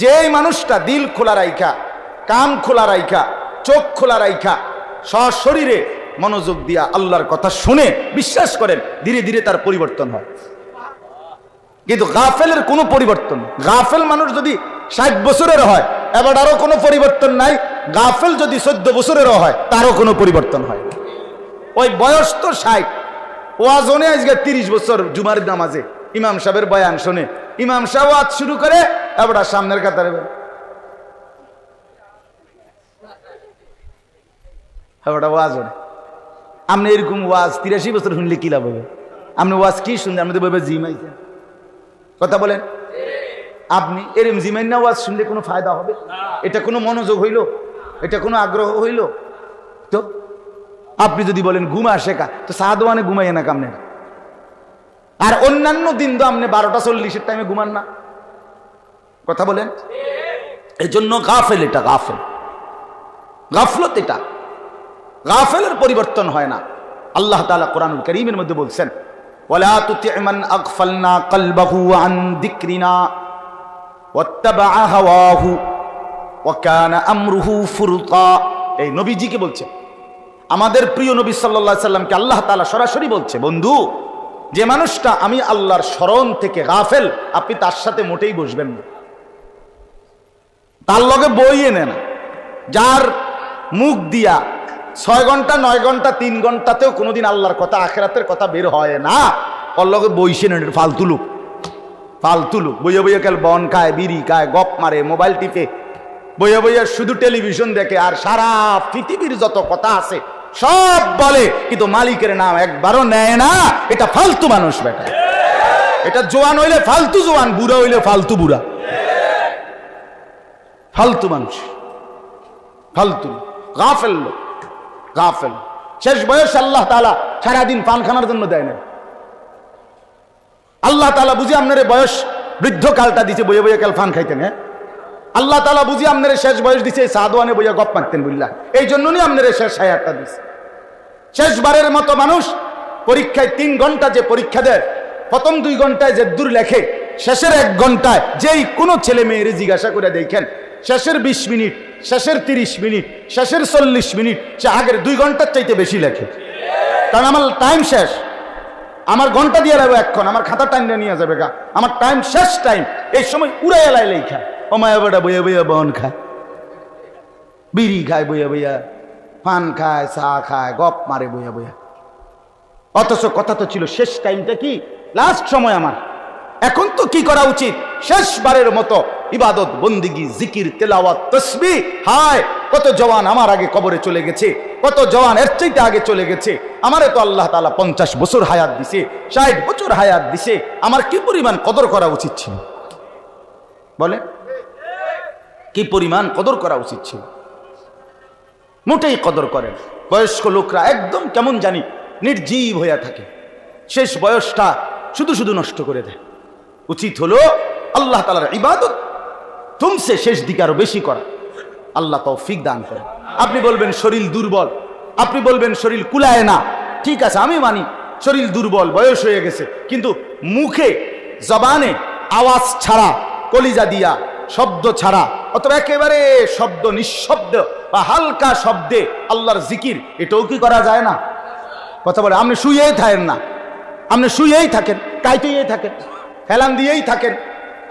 যেই মানুষটা দিল খোলা রাইখা, কান খোলা রাইখা, চোখ খোলা রাইখা, সশরীরে মনোযোগ দিয়া আল্লাহর কথা শুনে বিশ্বাস করেন, ধীরে ধীরে তার পরিবর্তন হয়। কিন্তু গাফেলের কোনো পরিবর্তন গাফেল মানুষ যদি ষাট বছরের হয়, এবার আরও কোনো পরিবর্তন নাই। গাফেল যদি চোদ্দ বছরেরও হয়, তারও কোনো পরিবর্তন হয় ওই বয়স তো ষাট। ওয়াজনে আজকে তিরিশ বছর জুমার নামাজে। ইমাম সাহেবের বয়ান শোনে ইমাম সাহেব ওয়াজ শুরু করে, এবার সামনের কাতারে। ওয়াজ ওনে আপনি এরকম ওয়াজ তিরাশি বছর শুনলে কি লাভ হবে? আপনি ওয়াজ কি শুনলেন? আপনি তো বলবে জিম আইছেন কথা বলেন। আপনি এরম জিমাইন না ওয়াজ শুনলে কোনো ফায়দা হবে? এটা কোনো মনোযোগ হইল? এটা কোনো আগ্রহ হইল? তো আপনি যদি বলেন, ঘুম কা? তো সাহাদওয়ানে ঘুমাইয়ে না কামনে আর অন্যান্য দিন তো আপনি বারোটা চল্লিশের টাইমে ঘুমান না। কথা বলেন? এই জন্য গাফেল এটা, গাফেল। গাফলত এটা। গাফেলের পরিবর্তন হয় না। আল্লাহ তালা কোরআনুল করিমের মধ্যে বলছেন কলবাহু আন এই নবীজিকে বলছে। আমাদের প্রিয় নবী সাল্লাল্লাহু সাল্লামকে আল্লাহ তাআলা সরাসরি বলছে, বন্ধু যে মানুষটা আমি আল্লাহর স্মরণ থেকে গাফেল, আপনি তার সাথে মোটেই বসবেন না। তার লগে বই এনে না। যার মুখ দিয়া ছয় ঘণ্টা, নয় ঘণ্টা, তিন ঘন্টাতেও কোনোদিন আল্লাহর কথা, আখেরাতের কথা বের হয় না। ওর লগে বইসে নেন ফালতু লোক। ফালতু লোক। বইয়া বইয়া কাল বন খায়, বিড়ি খায়, গপ মারে, মোবাইল টিপে। বইয়া বইয়া শুধু টেলিভিশন দেখে, আর সারা পৃথিবীর যত কথা আছে সব বলে, কিন্তু মালিকের নাম একবারও নেয় না। এটা ফালতু মানুষ বেটা। এটা জোয়ান হইলে ফালতু জোয়ান, বুড়া হইলে ফালতু বুড়া। ফালতু মানুষ। ফালতু। গাফেল লোক। গাফেল। শেষ বয়স আল্লাহ তালা সারাদিন পান খানার জন্য দেয় না। আল্লাহ তালা বুঝি আপনার বয়স বৃদ্ধ কালটা দিছে, বইয়ে বইয়ে কাল ফান খাইতেন হ্যাঁ? আল্লাহ তালা বুঝি আপনার শেষ বয়স দিছে সাদওয়ানে বইয়া গপ মারতেন বুঝলা এই জন্য জন্যই আপনার শেষ হায়াতটা দিছে। শেষবারের মতো মানুষ পরীক্ষায় তিন ঘণ্টা যে পরীক্ষা দেয়, প্রথম দুই ঘন্টায় যে দূর লেখে, শেষের এক ঘন্টায় যেই কোনো ছেলে মেয়ের জিজ্ঞাসা করে দেখেন, শেষের বিশ মিনিট, শেষের তিরিশ মিনিট, শেষের চল্লিশ মিনিট, সে আগের দুই ঘণ্টার চাইতে বেশি লেখে। কারণ আমার টাইম শেষ। আমার ঘণ্টা দিয়ে লাগবে এখন, আমার খাতা টাইম নিয়ে যাবে গা। আমার টাইম শেষ টাইম এই সময় উড়ে এলাই লেখা। ও মায়া বেটা বইয়া বইয়া বন খায় বিড়ি খায় বইয়া বইয়া। পান খায়, চা খায়, গপ মারে, বইয়া বইয়া। অথচ কথা তো ছিল, শেষ টাইমটা কি? লাস্ট সময় আমার। এখন তো কি করা উচিত? শেষবারের মতো ইবাদত, বন্দিগি, জিকির, তেলাওয়াত, তসবি। হায়, কত জওয়ান আমার আগে কবরে চলে গেছে। কত জওয়ান এর চাইতে আগে চলে গেছে। আমারে তো আল্লাহ তাআলা পঞ্চাশ বছর হায়াত দিছে, ষাট বছর হায়াত দিছে। আমার কি পরিমাণ কদর করা উচিত ছিল? বলে কি পরিমাণ কদর করা উচিত ছিল? মোটেই কদর করেন বয়স্ক লোকরা একদম কেমন জানি নির্জীব হইয়া থাকে। শেষ বয়সটা শুধু শুধু নষ্ট করে দেয়। উচিত হলো আল্লাহ তালার ইবাদত তুমসে শেষ দিকে আরও বেশি করা। আল্লাহ তৌফিক দান করে আপনি বলবেন শরীর দুর্বল। আপনি বলবেন শরীর কুলায় না। ঠিক আছে, আমি মানি শরীর দুর্বল, বয়স হয়ে গেছে। কিন্তু মুখে, জবানে আওয়াজ ছাড়া, কলিজা দিয়া, শব্দ ছাড়া অথবা একেবারে শব্দ নিঃশব্দ বা হালকা শব্দে আল্লাহর জিকির, এটাও কি করা যায় না? কথা বলে, আপনি শুয়েই থাকেন না। আপনি শুয়েই থাকেন কাইতেই থাকেন, হেলান দিয়েই থাকেন।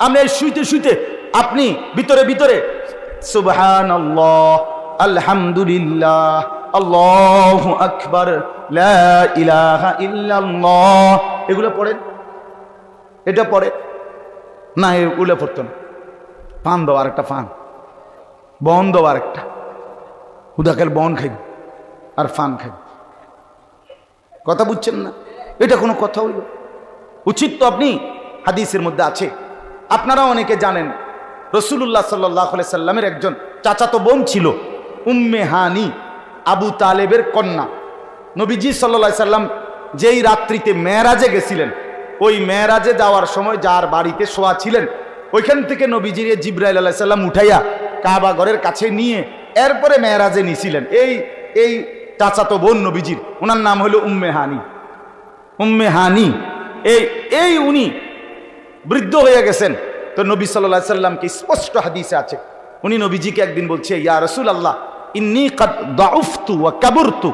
আপনি শুইতে শুইতে আপনি ভিতরে ভিতরে সুবহান আল্লাহ আলহামদুলিল্লাহ, আল্লাহ আকবর ইল্লাল্লাহ। এগুলো পড়েন? এটা পড়ে? না, এগুলো পড়তো না পান দাও, আরেকটা ফান। বন দাও, আরেকটা। হুদাকের বন খাই, আর ফান খাই। কথা বুঝছেন না? এটা কোনো কথা হইল। উচিত তো আপনি হাদিসের মধ্যে আছে। আপনারা অনেকে জানেন রসুল্লাহ সাল্লাহ সাল্লামের একজন চাচাতো বোন ছিল, উম্মে হানি, আবু তালেবের কন্যা। নবীজি সাল্লা সাল্লাম যেই রাত্রিতে মেয়েরাজে গেছিলেন, ওই মেয়েরাজে যাওয়ার সময় যার বাড়িতে শোয়া ছিলেন ওইখান থেকে নবীজির জিব্রাইল আল্লাহ সাল্লাম উঠাইয়া কাবা ঘরের কাছে নিয়ে এরপরে মেয়েরাজে নিছিলেন। এই এই চাচাতো বোন নবীজির, ওনার নাম হলো উম্মে হানি। উম্মে হানি, এই এই উনি বৃদ্ধ হয়ে গেছেন। তো নবী সাল্লাহ সাল্লামকে স্পষ্ট হাদিসে আছে। উনি নবীজিকে একদিন বলছে, ইয়া রসুল আল্লাহ ইন্নি দাউফতু ওয়া কাবুরতু।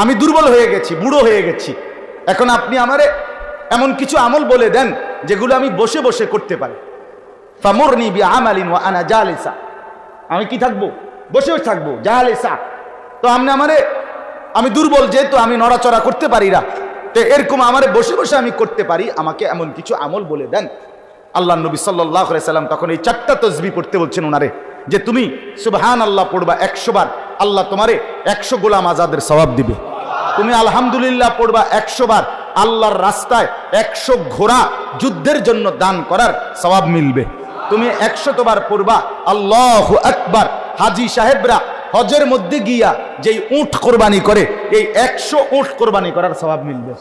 আমি দুর্বল হয়ে গেছি, বুড়ো হয়ে গেছি। এখন আপনি আমারে এমন কিছু আমল বলে দেন, যেগুলো আমি বসে বসে করতে পারি। ফামুরনি বি আমালিন ওয়া আনা জালিসা আমি কি থাকব? বসে বসে থাকব জালিসা তো আপনি আমারে, আমি দুর্বল যেহেতু আমি নড়াচড়া করতে পারি না, তো এরকম আমারে বসে বসে আমি করতে পারি, আমাকে এমন কিছু আমল বলে দেন। আল্লাহ নবী সাল্লাহ সাল্লাম তখন এই চারটা তসবি পড়তে বলছেন ওনারে যে তুমি সুবহান আল্লাহ পড়বা একশো বার, আল্লাহ তোমারে একশো গোলাম আজাদের স্বভাব দিবে। তুমি আলহামদুলিল্লাহ পড়বা একশো বার, আল্লাহর রাস্তায় একশো ঘোড়া যুদ্ধের জন্য দান করার স্বভাব মিলবে। তুমি একশত বার পড়বা, আল্লাহ আকবার। হাজি সাহেবরা হজের মধ্যে গিয়া যেই উঠ কোরবানি করে, এই একশো উঠ কোরবানি করার স্বভাব মিলবে।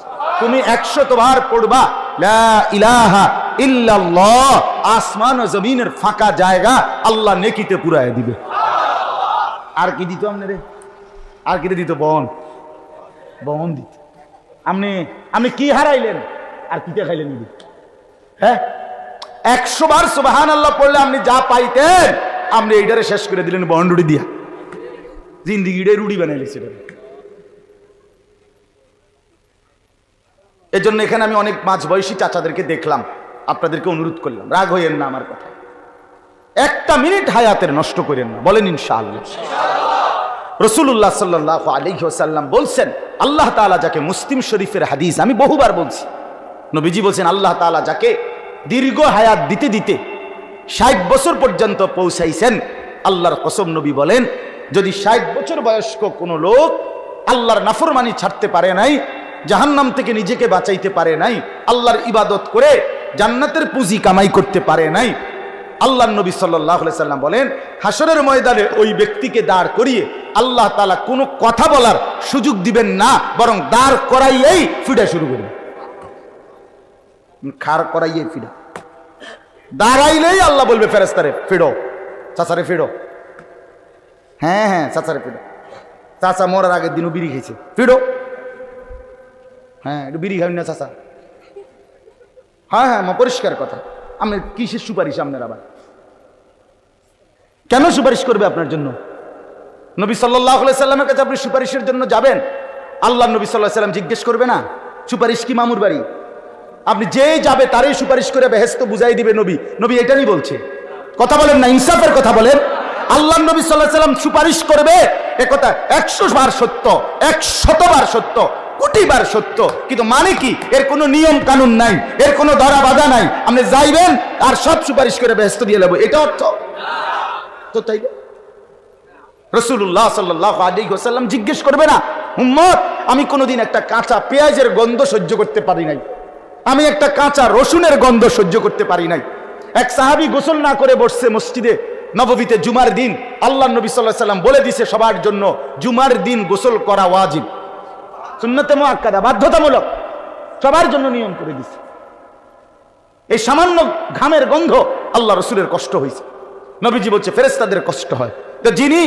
তুমি একশত বার পড়বা ইলাহা আসমান ও জমিনের ফাঁকা জায়গা আল্লাহ নেকিতে পুরায় দিবে। আর কি দিত আপনারে আর কি দিত বন? বন দিত। আপনি আপনি কি হারাইলেন? আর কিটা খাইলেন হ্যাঁ? একশো বার সুবাহান আল্লাহ পড়লে আপনি যা পাইতেন, আপনি এইটারে শেষ করে দিলেন বন্ডুড়ি দিয়া। জিন্দিগিটা রুড়ি বানাইলে সেটা এজন্য এখানে আমি অনেক মাঝ বয়সী চাচাদেরকে দেখলাম, আপনাদেরকে অনুরোধ করলাম, রাগ হইয়েন না আমার কথা। একটা মিনিট হায়াতের নষ্ট করেন না, বলেন ইনশাআল্লাহ। রসুল্লাহ সাল্লাহ আলহ্লাম বলছেন, আল্লাহ তালা যাকে মুসলিম শরীফের হাদিস আমি বহুবার বলছি। নবীজি বলছেন, আল্লাহ তালা যাকে দীর্ঘ হায়াত দিতে দিতে ষাট বছর পর্যন্ত পৌঁছাইছেন। আল্লাহর কসম নবী বলেন, যদি ষাট বছর বয়স্ক কোনো লোক আল্লাহর নাফরমানি ছাড়তে পারে নাই, জাহান্নাম থেকে নিজেকে বাঁচাইতে পারে নাই, আল্লাহর ইবাদত করে জান্নাতের পুঁজি কামাই করতে পারে নাই আল্লাহ নবী সাল্লাহ সাল্লাম বলেন হাসরের ময়দানে ওই ব্যক্তিকে দাঁড় করিয়ে আল্লাহ তালা কোনো কথা বলার সুযোগ দিবেন না, বরং দাঁড় করাইয়েই ফিডা শুরু করবে খার করাইয়ে ফিডা। দাঁড়াইলেই আল্লাহ বলবে ফেরেস্তারে ফিডো চাচারে ফিডো হ্যাঁ হ্যাঁ চাচারে ফিডো চাচা মরার আগের দিনও বিড়ি খেয়েছে। ফিডো হ্যাঁ একটু বিড়ি খাবেন না, চাচা। হ্যাঁ হ্যাঁ মা, পরিষ্কার কথা। আমি কিসের সুপারিশ আপনার আবার? কেন সুপারিশ করবে আপনার জন্য? নবী সাল্লাহ সাল্লামের কাছে আপনি সুপারিশের জন্য যাবেন? আল্লাহ নবী সাল্লাহ সাল্লাম জিজ্ঞেস করবে না, সুপারিশ কি মামুর বাড়ি? আপনি যে যাবে তারই সুপারিশ করে বেহেস্ত বুঝাই দিবে নবী। নবী এটাই বলছে। কথা বলেন না, ইনসাফের কথা বলেন। আল্লাহ নবী সাল্লাহ সাল্লাম সুপারিশ করবে, এ কথা একশো বার সত্য একশতবার সত্য কোটিবার সত্য। কিন্তু মানে কি? এর কোনো নিয়ম কানুন নাই, এর কোনো ধরা বাধা নাই। আপনি যাইবেন, আর সব সুপারিশ করে ব্যস্ত দিয়ে নেব এটা অর্থ? তো তাই রসুল্লাহ সাল্লাহ আলী হোসাল্লাম জিজ্ঞেস করবে না হুম্মত আমি কোনোদিন একটা কাঁচা পেঁয়াজের গন্ধ সহ্য করতে পারি নাই। আমি একটা কাঁচা রসুনের গন্ধ সহ্য করতে পারি নাই। এক সাহাবি গোসল না করে বসছে মসজিদে, নববীতে জুমার দিন, আল্লাহ নবী সাল্লাহ সাল্লাম বলে দিছে সবার জন্য, জুমার দিন গোসল করা ওয়াজিব। সুন্নতে মোয়াক্কাদা বাধ্যতামূলক, সবার জন্য নিয়ম করে দিছে। এই সামান্য ঘামের গন্ধ আল্লাহ রসুলের কষ্ট হয়েছে নবীজি বলছে ফেরেস্তাদের কষ্ট হয়। তো যিনি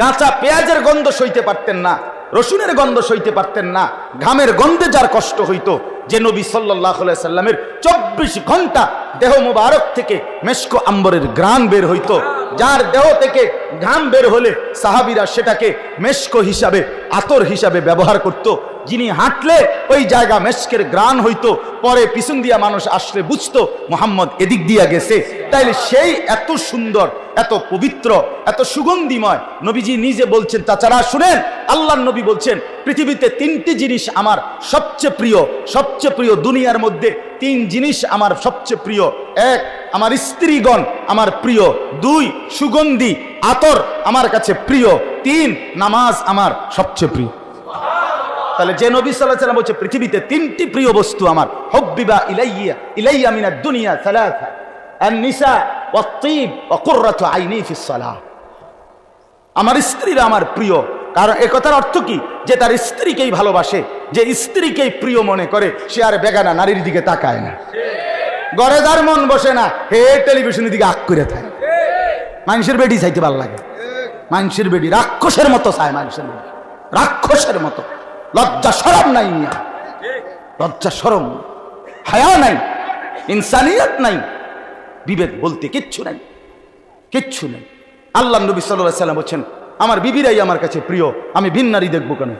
কাঁচা পেঁয়াজের গন্ধ সইতে পারতেন না রসুনের গন্ধ সইতে পারতেন না ঘামের গন্ধে যার কষ্ট হইত, যে নবী সাল্লাহ সাল্লামের চব্বিশ ঘণ্টা দেহ মুবারক থেকে মেশকো আম্বরের গ্রাম বের হইত, যার দেহ থেকে ঘাম বের হলে সাহাবিরা সেটাকে মেশকো হিসাবে, আতর হিসাবে ব্যবহার করত। যিনি হাঁটলে ওই জায়গা মেশকের গ্রান হইতো, পরে পিছন দিয়া মানুষ আসলে বুঝতো, মোহাম্মদ এদিক দিয়া গেছে। তাইলে সেই এত সুন্দর, এত পবিত্র, এত সুগন্ধিময় নবীজি নিজে বলছেন তাছাড়া শুনেন আল্লাহ নবী বলছেন, পৃথিবীতে তিনটি জিনিস আমার সবচেয়ে প্রিয় সবচেয়ে প্রিয় দুনিয়ার মধ্যে তিন জিনিস আমার সবচেয়ে প্রিয়। এক, আমার স্ত্রীগণ আমার প্রিয়। দুই, সুগন্ধি, আতর আমার কাছে প্রিয়। তিন, নামাজ আমার সবচেয়ে প্রিয়। তাহলে যে নবী সাল্লাহ সাল্লাম বলছে, পৃথিবীতে তিনটি প্রিয় বস্তু আমার। হব্বিবা ইলাইয়া ইলাইয়া মিনা দুনিয়া সালাথা নিসা অতীব অকুর্রাথ আইনি ফিসালাহ আমার স্ত্রীরা আমার প্রিয়। কারণ একথার অর্থ কি? যে তার স্ত্রীকেই ভালোবাসে, যে স্ত্রীকেই প্রিয় মনে করে, সে আর বেগানা নারীর দিকে তাকায় না। গড়ে যার মন বসে না, হে টেলিভিশনের দিকে আগ করে থাকে। মানুষের বেডি চাইতে ভালো লাগে। মানুষের বেডি রাক্ষসের মতো চায় মানুষের বেডি। রাক্ষসের মতো। লজ্জা সরম নাই লজ্জা সরম হায়া নাই, ইনসানিয়ত নাই, বিবেক বলতে কিচ্ছু নাই, কিচ্ছু নেই। আল্লাহ নবী সাল্লাহ সাল্লাম বলছেন, আমার বিবিরাই আমার কাছে প্রিয়, আমি ভিন নারী দেখব কেন?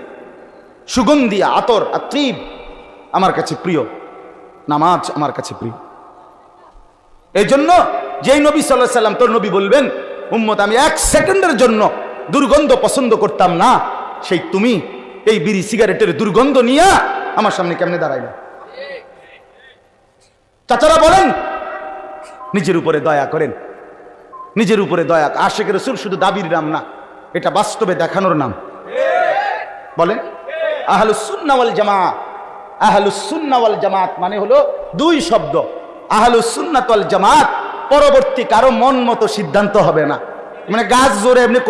সুগন্ধি, আতর আত্রিব আমার কাছে প্রিয়, নামাজ আমার কাছে প্রিয়। এই জন্য যেই নবী সাল্লাহ সাল্লাম তোর নবী বলবেন, উম্মত, আমি এক সেকেন্ডের জন্য দুর্গন্ধ পছন্দ করতাম না, সেই তুমি এই বিড়ি সিগারেটের দুর্গন্ধ নিয়ে আমার সামনে কেমনে দাঁড়াইলে? চাচারা বলেন, নিজের উপরে দয়া করেন। নিজের উপরে দয়া আশেখ রসুল শুধু দাবির নাম না, এটা বাস্তবে দেখানোর নাম। বলেন আহলুসুন্নাওয়াল জামাত আহলুসুন্নাওয়াল জামাত মানে হলো দুই শব্দ। আহলুসুন্নাতল জামাত পরবর্তী কারও মন মতো সিদ্ধান্ত হবে না। মানে গাছ জোরে এমনি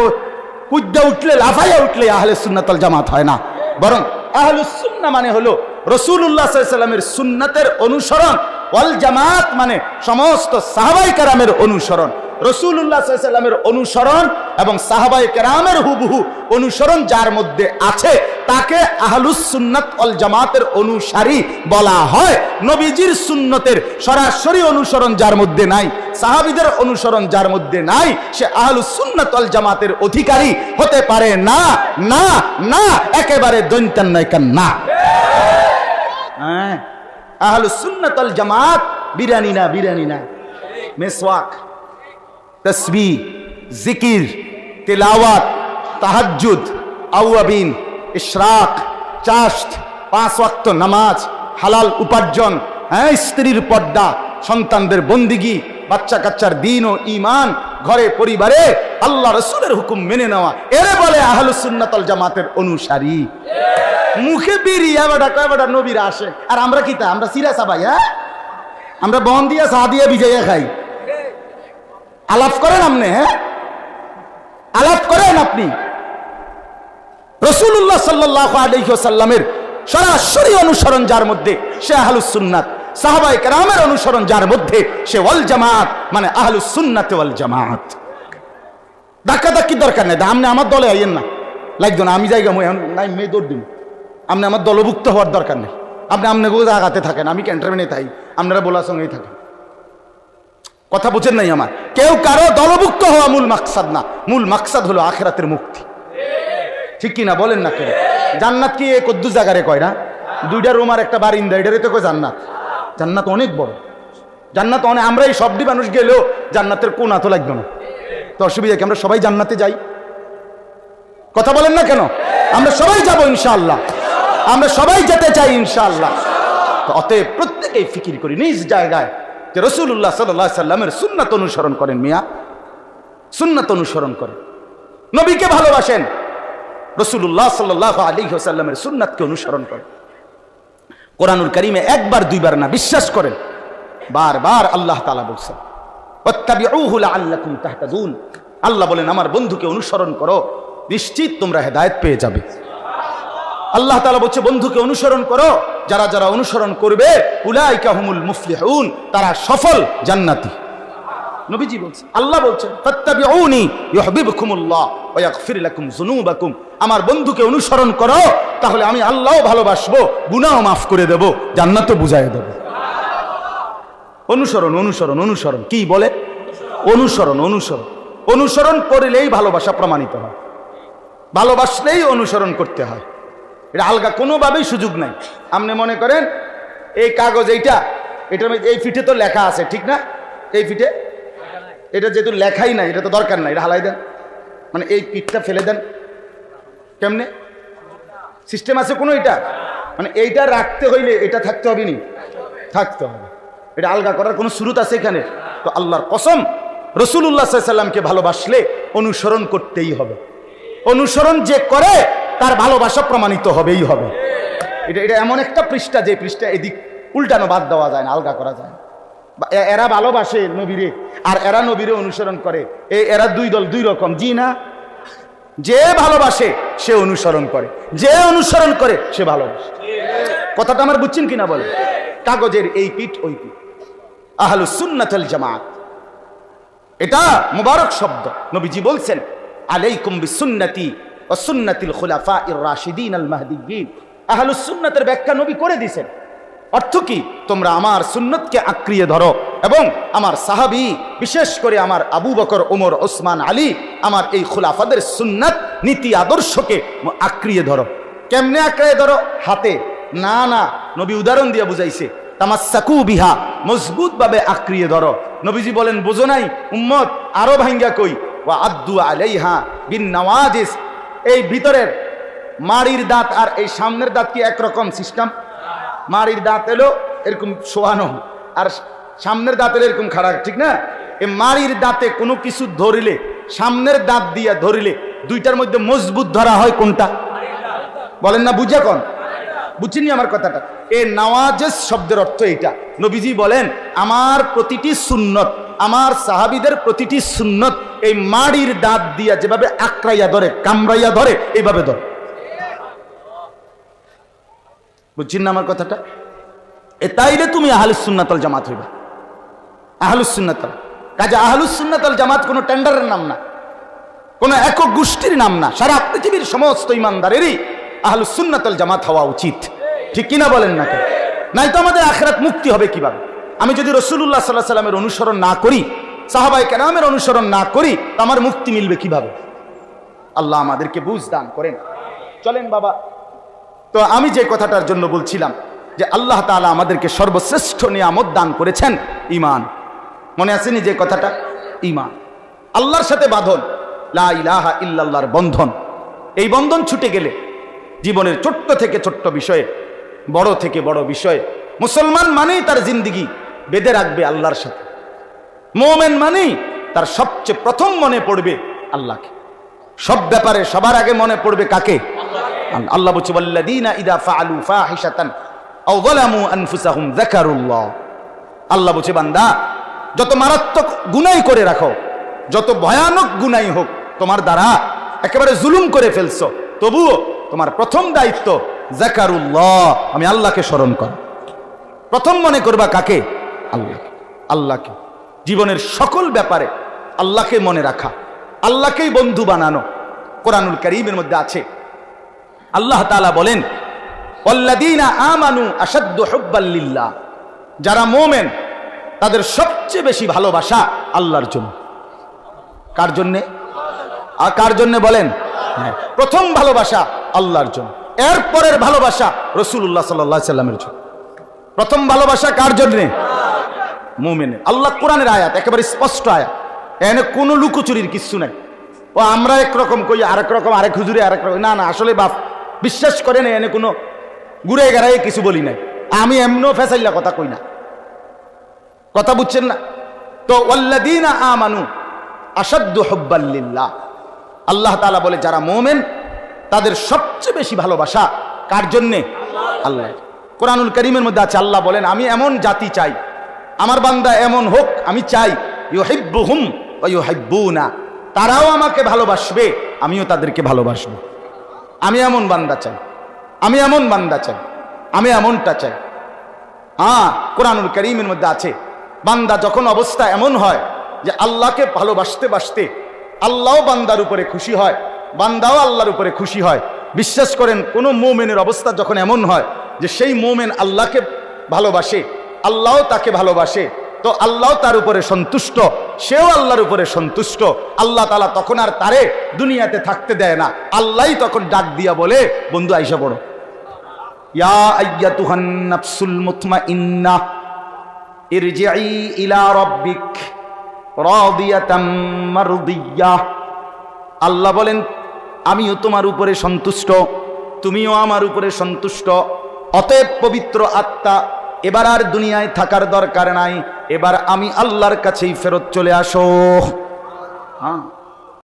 কুদ্দা উঠলে, লাফাইয়া উঠলে আহলে সুন্নাতাল জামাত হয় না। বরং আহলুসুন্না মানে হলো রসুল্লাহ সাল্লামের সুন্নাতের অনুসরণ, ওয়াল জামাত মানে সমস্ত সাহাবাই কারামের অনুসরণ। রসুল্লাহ সাল্লামের অনুসরণ এবং সাহাবাই কেরামের হুবহু অনুসরণ যার মধ্যে আছে, তাকে আহলুস সুন্নাত অল জামাতের অনুসারী বলা হয়। নবীজির সুন্নতের সরাসরি অনুসরণ যার মধ্যে নাই, সাহাবিদের অনুসরণ যার মধ্যে নাই, সে আহলুস সুন্নাত অল জামাতের অধিকারী হতে পারে না না না, একেবারে দৈন্তান নাইকান না হ্যাঁ অল জামাত বিরানি না বিরানি না, মেসওয়াক। তসবি, জিকির, তেলাওয়াত, তাহাজ্জুদ, আউয়াবিন, ইশরাক, চাষ্ট, পাঁচ ওয়াক্ত নামাজ, হালাল উপার্জন হ্যাঁ স্ত্রীর পর্দা, সন্তানদের বন্দিগি, বাচ্চা কাচ্চার দিন ও ইমান ঘরে, পরিবারে আল্লাহ রসুলের হুকুম মেনে নেওয়া। এরে বলে আহলুসুন্নাতল জামাতের অনুসারী। মুখে বেরিয়ে নবীরা আসে আর আমরা কি তা আমরা সিরা সাবাই হ্যাঁ? আমরা বন দিয়া চা দিয়ে ভিজাইয়া খাই। আলাপ করেন আপনি হ্যাঁ? আলাপ করেন আপনি। রসুল্লাহ সাল্লাহ আলহ্লামের সরাসরি অনুসরণ যার মধ্যে সে আহলুস সুন্নাত সাহাবাই কেরামের অনুসরণ যার মধ্যে সে ওয়াল জামাত মানে আহলুস সুন্নাত ওয়াল জামাত। ধাক্কা ধাক্কি দরকার নেই। আপনি আমার দলে আইয়েন না। লাগতো না, আমি জায়গা মই নাই, মেয়ে দৌড় দিন আপনি আমার দলভুক্ত হওয়ার দরকার নেই। আপনি আপনাকে আগাতে থাকেন, আমি ক্যান্টারমেনে তাই আপনারা বলার সঙ্গেই থাকেন। কথা বুঝেন নাই আমার। কেউ কারও দলভুক্ত হওয়া মূল মাকসাদ না। মূল মাকসাদ হলো আখেরাতের মুক্তি। ঠিক কি না বলেন না কেন? জান্নাত কি এক কদ্দু জায়গারে কয় না? দুইটা রুম আর একটা বারিন্দা এটারে তো কয় জান্নাত? জান্নাত অনেক বড়। জান্নাত অনেক আমরা এই সবটি মানুষ গেলেও জান্নাতের কোন তো লাগবে না। তো অসুবিধা কি? আমরা সবাই জান্নাতে যাই। কথা বলেন না কেন? আমরা সবাই যাব ইনশাআল্লাহ। আমরা সবাই যেতে চাই ইনশাআল্লাহ। অতএব প্রত্যেকেই ফিকির করি। নিজ জায়গায় যে রসুল্লাহ সাল্লাহ সাল্লামের সুন্নাত অনুসরণ করেন মিয়া। সুন্নাত অনুসরণ করেন। নবীকে ভালোবাসেন। রসুল্লাহ সাল্লাহ আলী সাল্লামের সুন্নাতকে অনুসরণ করেন। কোরআনুল করিমে একবার, দুইবার না, বিশ্বাস করেন। বারবার আল্লাহ তালা বলছেন। আল্লাহ বলেন, আমার বন্ধুকে অনুসরণ করো, নিশ্চিত তোমরা হেদায়ত পেয়ে যাবে। আল্লাহ তালা বলছে, বন্ধুকে অনুসরণ করো, যারা যারা অনুসরণ করবে, উলাইকা হুমুল মুফলিহুন, তারা সফল জান্নাতি। নবীজি বলছে আল্লাহ বলছেন আমার বন্ধুকে অনুসরণ করো, তাহলে আমি আল্লাহও ভালোবাসবো, গুনাহও মাফ করে দেব, জান্নাতও বুঝাই দেব। অনুসরণ অনুসরণ অনুসরণ, কি বলে? অনুসরণ অনুসরণ। অনুসরণ করলেই ভালোবাসা প্রমাণিত হয়। ভালোবাসলেই অনুসরণ করতে হয়। এটা আলগা কোনোভাবেই সুযোগ নাই। আপনি মনে করেন, এই কাগজ এইটা মধ্যে এই ফিটে তো লেখা আছে, ঠিক না? এই ফিটে? এটা যেহেতু লেখাই নাই, এটা তো দরকার নাই, এটা হালাই দেন। মানে এই পিঠটা ফেলে দেন। কেমনে? সিস্টেম আছে কোনো এটা? মানে এইটা রাখতে হইলে এটা থাকতে হবে নি? থাকতে হবে। এটা আলগা করার কোনো সুরুত আছে এখানে? তো আল্লাহর কসম রসুল্লাহ সাল্লামকে ভালোবাসলে অনুসরণ করতেই হবে। অনুসরণ যে করে তার ভালোবাসা প্রমাণিত হবেই হবে। এটা এটা এমন একটা পৃষ্ঠা, যে পৃষ্ঠা এদিক উল্টানো বাদ দেওয়া যায় না, আলগা করা যায় এরা ভালোবাসে নবীরে, আর এরা নবীরে অনুসরণ করে। এই এরা দুই দল, দুই রকম, জি না? যে ভালোবাসে, সে অনুসরণ করে। যে অনুসরণ করে, সে ভালোবাসে। কথাটা আমার বুঝছেন কিনা বলে কাগজের এই পিঠ, ওই পিঠ। আহলু সুন্নাতুল জামাত। এটা মুবারক শব্দ। নবীজি বলছেন, আলাইকুম বিসুন্নতি ও সুন্নাতিল খুলাফা ইর রাশিদিন আল মাহদিয়িন আহলুস সুন্নাতের ব্যাখ্যা নবী করে অর্থ কি? তোমরা আমার সুন্নতকে আঁকড়িয়ে ধরো এবং আমার সাহাবি, বিশেষ করে আমার আবু বকর, ওমর, ওসমান, আলী, আমার এই সুন্নাত, নীতি, আদর্শকে আঁকড়িয়ে ধরো। কেমনে আঁকড়িয়ে ধরো? হাতে। না না, নবী উদাহরণ দিয়ে বুঝাইছে। তামাসাকু বিহা মজবুত ভাবে আঁকড়িয়ে ধরো। নবীজি বলেন, বোঝো নাই, উম্মত, আরও ভাঙ্গা কই? ওয়া আব্দু আলাইহা বিন নওয়াজিস এই ভিতরের মাড়ির দাঁত আর এই সামনের দাঁত কি একরকম সিস্টেম মাড়ির দাঁত এলো, এরকম শোয়ানো। আর সামনের দাঁত এলো, এরকম খারাপ ঠিক না? এই মাড়ির দাঁতে কোনো কিছু ধরিলে, সামনের দাঁত দিয়া ধরিলে, দুইটার মধ্যে মজবুত ধরা হয় কোনটা? বলেন না, বুঝে কন? বুঝিনি আমার কথাটা। এ নওয়াজেস শব্দের অর্থ এইটা। নবীজি বলেন, আমার প্রতিটি সুন্নত, আমার সাহাবিদের প্রতিটি সুন্নত, এই মাড়ির দাঁত দিয়া যেভাবে আক্রাইয়া ধরে, কামড়াইয়া ধরে, এইভাবে ধরে। বুঝছেন না আমার কথাটা? এ তাইলে তুমি আহলুসুন্নাতল জামাত হইবা। আহলুসুন্নাতল কাজে আহলুসুন্নাতল জামাত কোনো টেন্ডারের নাম না। কোনো একক গোষ্ঠীর নাম না। সারা পৃথিবীর সমস্ত ইমানদারেরই আহলুসুন্নাতল জামাত হওয়া উচিত। ঠিক কিনা বলেন না? নাই তো আমাদের আখরাত মুক্তি হবে কীভাবে? আমি যদি রসুল্লাহ সাল্লাহ সাল্লামের অনুসরণ না করি সাহাবাই কেনামের অনুসরণ না করি আমার মুক্তি মিলবে কীভাবে? আল্লাহ আমাদেরকে বুঝ দান করেন। চলেন বাবা, তো আমি যে কথাটার জন্য বলছিলাম যে আল্লাহ তাআলা আমাদেরকে সর্বশ্রেষ্ঠ নিয়ামত দান করেছেন ইমান মনে আসেনি যে কথাটা? ইমান আল্লাহর সাথে বাঁধন, লা ইলাহা ইল্লাল্লাহর বন্ধন। এই বন্ধন ছুটে গেলে জীবনের ছোট্ট থেকে ছোট্ট বিষয়ে বড় থেকে বড় বিষয়। মুসলমান মানেই তার জিন্দিগি, বেঁধে রাখবে আল্লাহর সাথে। মোমেন মানেই তার সবচেয়ে প্রথম মনে পড়বে আল্লাহকে। সব ব্যাপারে সবার আগে মনে পড়বে কাকে? আল্লাহ। বলছে আল্লাহ বলছে, বান্দা, যত মারাত্মক গুনাই করে রাখো, যত ভয়ানক গুনাই হোক, তোমার দ্বারা একেবারে জুলুম করে ফেলছো। তবুও তোমার প্রথম দায়িত্ব জাকারুল্লাহ আমি আল্লাহকে স্মরণ কর। প্রথম মনে করবা কাকে? আল্লাহকে আল্লাহকে। জীবনের সকল ব্যাপারে আল্লাহকে মনে রাখা। আল্লাহকেই বন্ধু বানানো। কোরআনুল করিমের মধ্যে আছে। আল্লাহ তাআলা বলেন যারা মোমেন তাদের সবচেয়ে বেশি ভালোবাসা আল্লাহর জন্য। কার জন্যে? আর কার জন্যে বলেন? হ্যাঁ, প্রথম ভালোবাসা আল্লাহর জন্য। এরপরের ভালোবাসা রসুল্লাহ সাল্লাহ সাল্লামের জন্য। প্রথম ভালোবাসা কার জন্যে? মোমেনের। আল্লাহ কোরআনের আয়াত, একেবারে স্পষ্ট আয়াত। এখানে কোনো লুকোচুরির কিচ্ছু নাই। ও আমরা একরকম কই, আরেক রকম, আরেক হুজুরে আরেক রকম। না না, আসলে বাপ, বিশ্বাস করে না এনে কোনো ঘুরে গেড়াই কিছু বলি নাই। আমি এমনও ফেসাইলা কথা কই না। কথা বুঝছেন না? তো ওয়াল্লাদিনা আমানু আসাদ্দু হব্বাল্লিল্লাহ আল্লাহ তাআলা বলে, যারা মোমেন তাদের সবচেয়ে বেশি ভালোবাসা কার জন্যে? আল্লাহ। কোরআনুল করিমের মধ্যে আছে, আল্লাহ বলেন, আমি এমন জাতি চাই, আমার বান্দা এমন হোক, আমি চাই, ইউহিব্বুহুম ওয়া ইউহিব্বুনা। তারাও আমাকে ভালোবাসবে, আমিও তাদেরকে ভালোবাসবো। আমি এমন বান্দা চাই, আমি এমন বান্দা চাই, আমি এমনটা চাই। হ্যাঁ কোরআনুল করিমের মধ্যে আছে, বান্দা যখন অবস্থা এমন হয় যে আল্লাহকে ভালোবাসতে বাসতে আল্লাহও বান্দার উপরে খুশি হয় বান্দাও আল্লাহর উপরে খুশি হয়। বিশ্বাস করেন, কোনো মোমেনের অবস্থা যখন এমন হয় যে সেই মোমেন আল্লাহকে ভালোবাসে, আল্লাহও তাকে ভালোবাসে, তো আল্লাহ তার উপরে সন্তুষ্ট, সেও আল্লাহর উপরে সন্তুষ্ট। আল্লাহ তালা তখন আর তারে দুনিয়াতে থাকতে দেয় না। আল্লাহই তখন ডাক দিয়া বলে, বন্ধু, আইসা পড়ো। আল্লাহ বলেন আমিও তোমার উপরে সন্তুষ্ট, তুমিও আমার উপরে সন্তুষ্ট। অতএব পবিত্র আত্মা এবার আর দুনিয়ায় থাকার দরকার নাই, এবার আমি আল্লাহর কাছেই ফেরত চলে আসো। হ্যাঁ।